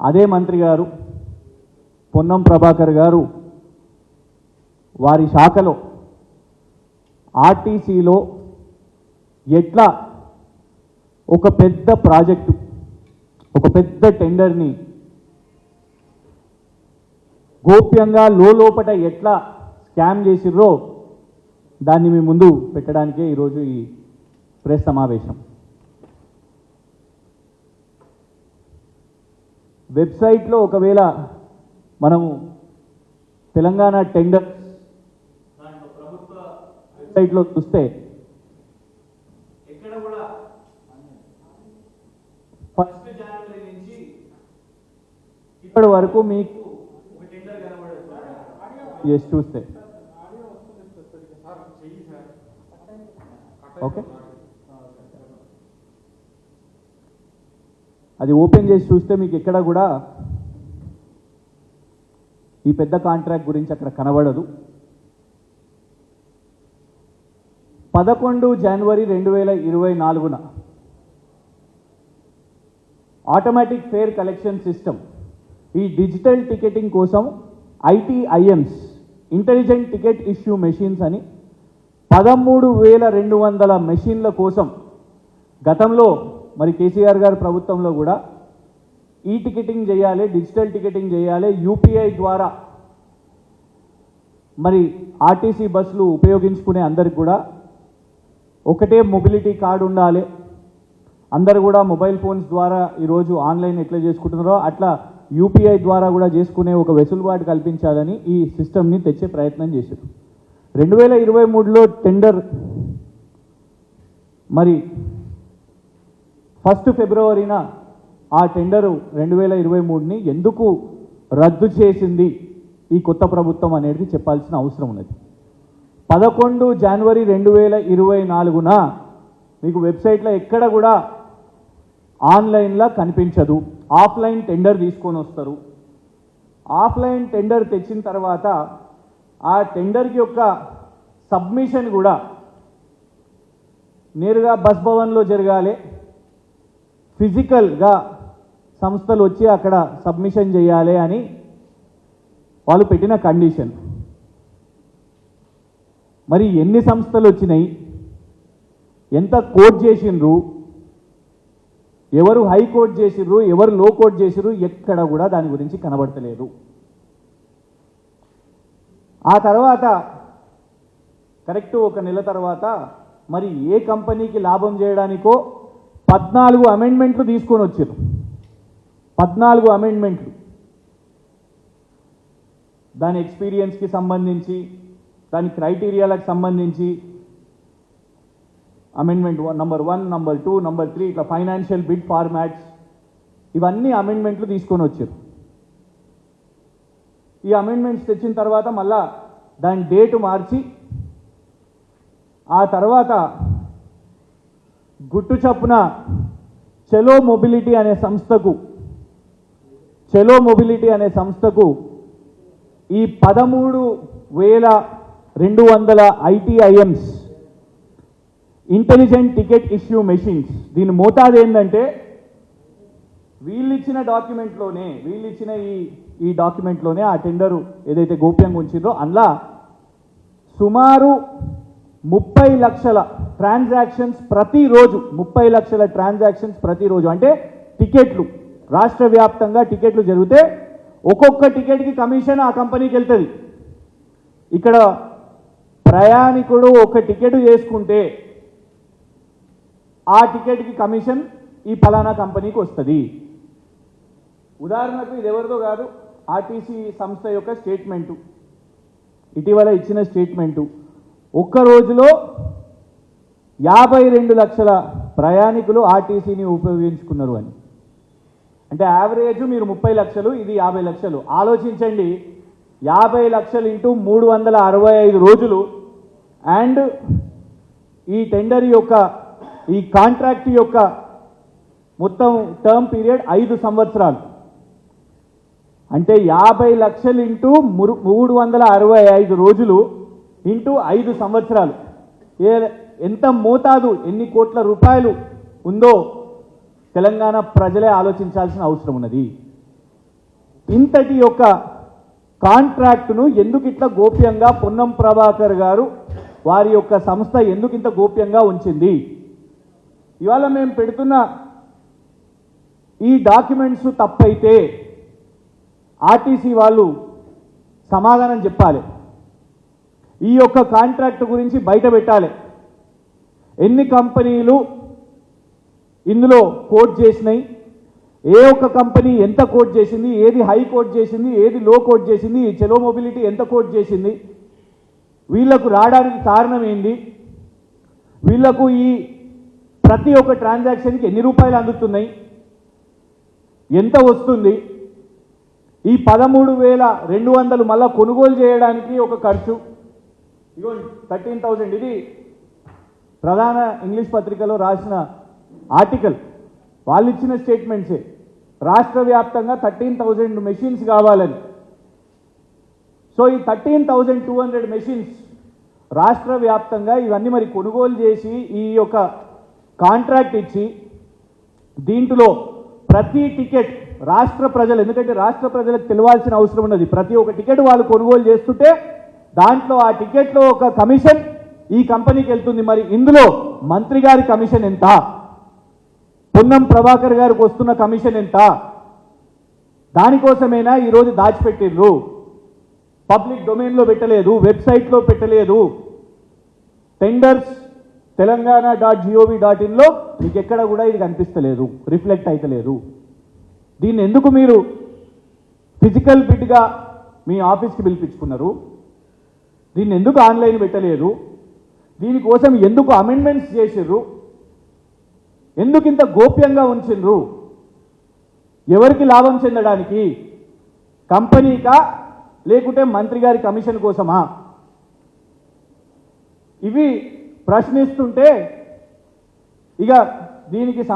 అదే మంత్రి గారు పొన్నం ప్రభాకర్ గారు వారి శాఖలో ఆర్టీసీలో ఎట్లా ఒక పెద్ద ప్రాజెక్టు ఒక పెద్ద టెండర్ని గోప్యంగా లోపట ఎట్లా స్కామ్ చేసిర్రో దాన్ని మీ ముందు పెట్టడానికే ఈరోజు ఈ ప్రెస్ సమావేశం. వెబ్సైట్లో ఒకవేళ మనము తెలంగాణ టెండర్ వెబ్సైట్లో చూస్తే ఎక్కడ కూడా ఫస్ట్ జనవరి నుంచి ఇప్పటి వరకు మీకు ఒక టెండర్ కనబడదు ఎస్ చూస్తే. ఓకే. అది ఓపెన్ చేసి చూస్తే మీకు ఎక్కడ కూడా ఈ పెద్ద కాంట్రాక్ట్ గురించి అక్కడ కనబడదు. పదకొండు జనవరి రెండు వేల ఇరవై నాలుగున ఆటోమేటిక్ ఫేర్ కలెక్షన్ సిస్టమ్ ఈ డిజిటల్ టికెటింగ్ కోసం ITIMS intelligent ticket issue machines అని పదమూడు వేల రెండు వందల మెషిన్ల కోసం గతంలో మరి కేసీఆర్ గారి ప్రభుత్వంలో కూడా ఈ టికెటింగ్ చేయాలి డిజిటల్ టికెటింగ్ చేయాలి యూపీఐ ద్వారా మరి ఆర్టీసీ బస్సులు ఉపయోగించుకునే అందరికి కూడా ఒకటే మొబిలిటీ కార్డు ఉండాలి. అందరు కూడా మొబైల్ ఫోన్స్ ద్వారా ఈరోజు ఆన్లైన్ ఎట్లా చేసుకుంటున్నారో అట్లా యూపీఐ ద్వారా కూడా చేసుకునే ఒక వెసులుబాటు కల్పించాలని ఈ సిస్టమ్ని తెచ్చే ప్రయత్నం చేశారు. రెండు వేల ఇరవై మూడులో టెండర్ మరి ఫస్ట్ ఫిబ్రవరిన ఆ టెండరు రెండు వేల ఇరవై మూడుని ఎందుకు రద్దు చేసింది ఈ కొత్త ప్రభుత్వం అనేది చెప్పాల్సిన అవసరం ఉన్నది. పదకొండు జనవరి రెండు వేల ఇరవై నాలుగున మీకు వెబ్సైట్లో ఎక్కడ కూడా ఆన్లైన్లో కనిపించదు. ఆఫ్లైన్ టెండర్ తీసుకొని వస్తారు. ఆఫ్లైన్ టెండర్ తెచ్చిన తర్వాత ఆ టెండర్కి యొక్క సబ్మిషన్ కూడా నేరుగా బస్ భవన్లో జరగాలి ఫిజికల్గా సంస్థలు వచ్చి అక్కడ సబ్మిషన్ చేయాలి అని వాళ్ళు పెట్టిన కండిషన్. మరి ఎన్ని సంస్థలు వచ్చినాయి? ఎంత కోట్ చేసిండ్రు? ఎవరు హై చేసిర్రు ఎవరు లో కోట్ చేసిర్రు ఎక్కడ కూడా దాని గురించి కనబడతలేదు. ఆ తర్వాత కరెక్ట్ ఒక నెల తర్వాత మరి ఏ కంపెనీకి లాభం చేయడానికో పద్నాలుగు అమెండ్మెంట్లు తీసుకొని వచ్చారు పద్నాలుగు అమెండ్మెంట్లు. దాని ఎక్స్పీరియన్స్కి సంబంధించి దాని క్రైటీరియాలకు సంబంధించి amendment one number one number two number three ఇట్లా ఫైనాన్షియల్ బిడ్ ఫార్మాట్స్ ఇవన్నీ అమెండ్మెంట్లు తీసుకొని వచ్చారు ఈ అమెండ్మెంట్స్ తెచ్చిన తర్వాత మళ్ళా దాని డేటు మార్చి ఆ తర్వాత గుట్టు చప్పున చెలో మొబిలిటీ అనే సంస్థకు చెలో మొబిలిటీ అనే సంస్థకు ఈ పదమూడు వేల రెండు వందల ITIMS intelligent ticket issue machines దీని మోతాదు ఏంటంటే వీళ్ళు ఇచ్చిన డాక్యుమెంట్లోనే వీళ్ళు ఇచ్చిన ఈ ఈ డాక్యుమెంట్లోనే ఆ టెండరు ఏదైతే గోప్యంగా ఉంచిందో అందులో సుమారు ముప్పై లక్షల ట్రాన్సాక్షన్స్ ప్రతిరోజు ముప్పై లక్షల ట్రాన్సాక్షన్స్ ప్రతిరోజు. అంటే టికెట్లు రాష్ట్ర వ్యాప్తంగా టికెట్లు జరిగితే ఒక్కొక్క టికెట్కి కమిషన్ ఆ కంపెనీకి వెళ్తుంది. ఇక్కడ ప్రయాణికుడు ఒక టికెట్ చేసుకుంటే ఆ టికెట్కి కమిషన్ ఈ ఫలానా కంపెనీకి వస్తుంది. ఉదాహరణకు ఇది ఎవరిదో కాదు ఆర్టీసీ సంస్థ యొక్క స్టేట్మెంటు. ఇటీవల ఇచ్చిన స్టేట్మెంటు. ఒక్క రోజులో యాభై రెండు లక్షల ప్రయాణికులు ఆర్టీసీని ఉపయోగించుకున్నారు అని. అంటే యావరేజ్ మీరు ముప్పై లక్షలు ఇది యాభై లక్షలు. ఆలోచించండి యాభై లక్షలు ఇంటూ మూడు వందల అరవై ఐదు రోజులు. అండ్ ఈ టెండర్ యొక్క ఈ కాంట్రాక్ట్ యొక్క మొత్తం టర్మ్ పీరియడ్ ఐదు సంవత్సరాలు. అంటే యాభై లక్షలు ఇంటూ మురు- మూడు వందల అరవై ఐదు రోజులు ఇంటూ ఐదు సంవత్సరాలు. ఏ ఎంత మోతాదు ఎన్ని కోట్ల రూపాయలు ఉందో తెలంగాణ ప్రజలే ఆలోచించాల్సిన అవసరం ఉన్నది. ఇంతటి యొక్క కాంట్రాక్టును ఎందుకు ఇట్లా గోప్యంగా పొన్నం ప్రభాకర్ గారు వారి యొక్క సంస్థ ఎందుకు ఇంత గోప్యంగా ఉంచింది? ఇవాళ మేము పెడుతున్న ఈ డాక్యుమెంట్స్ తప్పైతే ఆర్టీసీ వాళ్ళు సమాధానం చెప్పాలి. ఈ యొక్క కాంట్రాక్ట్ గురించి బయట పెట్టాలి. ఎన్ని కంపెనీలు ఇందులో కోట్ చేసినాయి? ఏ ఒక్క కంపెనీ ఎంత కోట్ చేసింది? ఏది హై కోట్ చేసింది? ఏది లో కోట్ చేసింది? ఈ చెలో మొబిలిటీ ఎంత కోట్ చేసింది? వీళ్ళకు రావడానికి కారణం ఏంది? వీళ్ళకు ఈ ప్రతి ఒక్క ట్రాన్సాక్షన్కి ఎన్ని రూపాయలు అందుతున్నాయి? ఎంత వస్తుంది? ఈ పదమూడు వేల రెండు వందలు మళ్ళా కొనుగోలు చేయడానికి ఒక ఖర్చు. ఇగో థర్టీన్ థౌజండ్. ఇది ప్రధాన ఇంగ్లీష్ పత్రికలో రాసిన ఆర్టికల్ వాళ్ళు ఇచ్చిన స్టేట్మెంట్సే రాష్ట్ర వ్యాప్తంగా థర్టీన్ థౌజండ్ మెషిన్స్ కావాలని. సో ఈ thirteen thousand two hundred machines రాష్ట్ర వ్యాప్తంగా ఇవన్నీ మరి కొనుగోలు చేసి ఈ యొక్క కాంట్రాక్ట్ ఇచ్చి దీంట్లో ప్రతి టికెట్ రాష్ట్ర ప్రజలు ఎందుకంటే రాష్ట్ర ప్రజలకు తెలియాల్సిన అవసరం ఉన్నది. ప్రతి ఒక్క టికెట్ వాళ్ళు కొనుగోలు చేస్తుంటే దాంట్లో ఆ టికెట్లో ఒక కమిషన్ ఈ కంపెనీకి వెళ్తుంది. మరి ఇందులో మంత్రి గారి కమిషన్ ఎంత? పున్నం ప్రభాకర్ గారికి వస్తున్న కమిషన్ ఎంత? దానికోసమేనా ఈరోజు దాచిపెట్టిర్రు? పబ్లిక్ డొమైన్లో పెట్టలేదు వెబ్సైట్లో పెట్టలేదు. Tenders Telangana dot G O V dot ఇన్లో మీకు ఎక్కడ కూడా ఇది కనిపిస్తలేదు రిఫ్లెక్ట్ అయితలేదు. దీన్ని ఎందుకు మీరు ఫిజికల్ బిడ్గా మీ ఆఫీస్కి పిలిపించుకున్నారు? దీన్ని ఎందుకు ఆన్లైన్ పెట్టలేదు? దీనికోసం ఎందుకు అమెండ్మెంట్స్ చేసిర్రు? ఎందుకు ఇంత గోప్యంగా ఉంచిండ్రు ఎవరికి లాభం చెందడానికి? కంపెనీకా లేకుంటే మంత్రి గారి కమిషన్ కోసమా? ఇవి ప్రశ్నిస్తుంటే ఇక దీనికి సమా